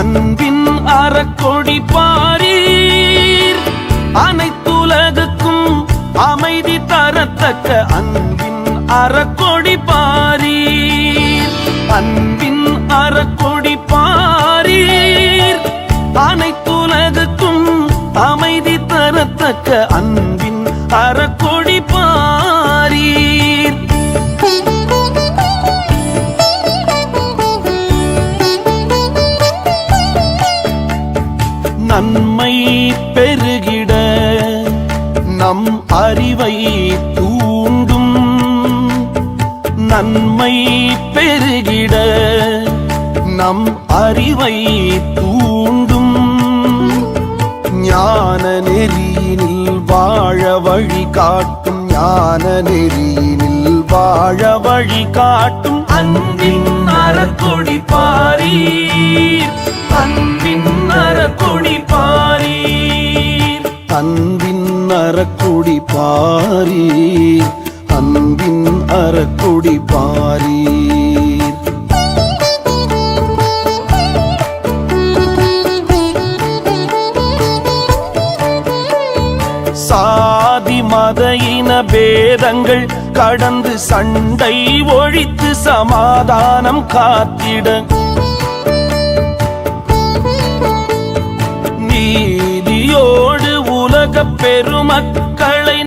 அன்பின் அறக்கொடி பாரீர். அனைத்துலகுக்கும் அமைதி தரத்தக்க அன்பின் அறக்கொடி பாரீர். அன்பின் அறக்கொடி பாரீர். அனைத்துலகுக்கும் அமைதி தரத்தக்க அன்பின் அறக்கொடி பார் நன்மை பெருகிட நம் அறிவை தூண்டும். நன்மை பெருகிட நம் அறிவை தூண்டும். ஞான நெறியினில் வாழ வழி காட்டும். ஞான நெறியினில் வாழ வழி காட்டும். அன்பின் அறக்கொடி பாரீர். அன்பின் அறக்குடி பாரி அன்பின் அறக்குடி பாரி சாதி மத இன பேதங்கள் கடந்து சண்டை ஒழித்து சமாதானம் காத்திட நீதியோடு பெருமக்கள்